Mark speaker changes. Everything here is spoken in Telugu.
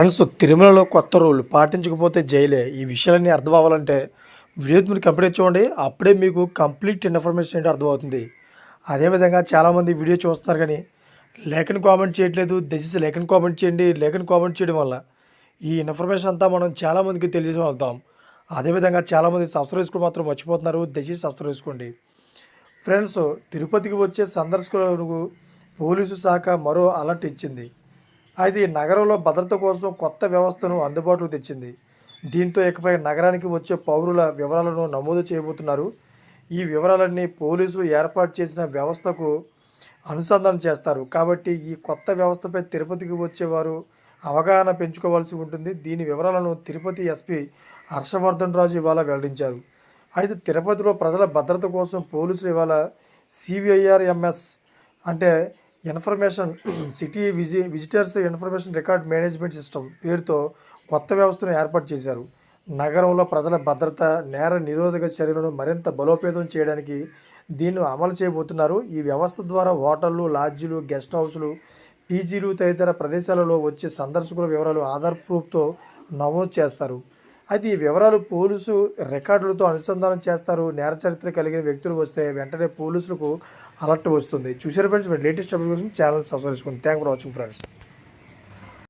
Speaker 1: ఫ్రెండ్స్ తిరుమలలో కొత్త రూల్. పాటించకపోతే జైలే. ఈ విషయాలన్నీ అర్థం అవ్వాలంటే వీడియో మీరు కంప్లీట్ చూడండి అప్పుడే మీకు కంప్లీట్ ఇన్ఫర్మేషన్ ఏంటో అర్థమవుతుంది. అదేవిధంగా చాలామంది వీడియో చూస్తున్నారు కానీ లేఖని కామెంట్ చేయట్లేదు. దయచేసి లేఖను కామెంట్ చేయండి. లేఖను కామెంట్ చేయడం వల్ల ఈ ఇన్ఫర్మేషన్ అంతా మనం చాలామందికి తెలియజేసి వెళ్తాం. అదేవిధంగా చాలామంది సబ్స్క్రైబ్ చేసుకోవడం మాత్రం మర్చిపోతున్నారు. దయచేసి సబ్స్క్రైబ్ చేసుకోండి. ఫ్రెండ్స్ తిరుపతికి వచ్చే సందర్శకులకు పోలీసు శాఖ మరో అలర్ట్ ఇచ్చింది. అయితే ఈ నగరంలో భద్రత కోసం కొత్త వ్యవస్థను అందుబాటులోకి తెచ్చింది. దీంతో ఇకపై నగరానికి వచ్చే పౌరుల వివరాలను నమోదు చేయబోతున్నారు. ఈ వివరాలన్నీ పోలీసులు ఏర్పాటు చేసిన వ్యవస్థకు అనుసంధానం చేస్తారు. కాబట్టి ఈ కొత్త వ్యవస్థపై తిరుపతికి వచ్చేవారు అవగాహన పెంచుకోవాల్సి ఉంటుంది. దీని వివరాలను తిరుపతి ఎస్పీ హర్షవర్ధన్ రాజు ఇవాళ వెల్లడించారు. అయితే తిరుపతిలో ప్రజల భద్రత కోసం పోలీసులు ఇవాళ సివిఐఆర్ఎంఎస్ అంటే ఇన్ఫర్మేషన్ సిటీ విజి visitors information record management system పేరుతో కొత్త వ్యవస్థను ఏర్పాటు చేశారు. నగరంలో ప్రజల భద్రత నేర నిరోధక చర్యలను మరింత బలోపేతం చేయడానికి దీన్ని అమలు చేయబోతున్నారు. ఈ వ్యవస్థ ద్వారా హోటళ్ళు లాడ్జీలు గెస్ట్ హౌస్లు పీజీలు తదితర ప్రదేశాలలో వచ్చే సందర్శకుల వివరాలు ఆధార్ ప్రూఫ్తో నమోదు చేస్తారు. అయితే ఈ వివరాలు పోలీసు రికార్డులతో అనుసంధానం చేస్తారు. నేర చరిత్ర కలిగిన వ్యక్తులు వస్తే వెంటనే పోలీసులకు అలర్ట్ వస్తుంది. చూసారు ఫ్రెండ్స్ లేటెస్ట్ అప్డేట్ కోసం ఛానల్ సబ్స్క్రైబ్ చేసుకోండి థ్యాంక్ ఫర్ వాచింగ్ ఫ్రెండ్స్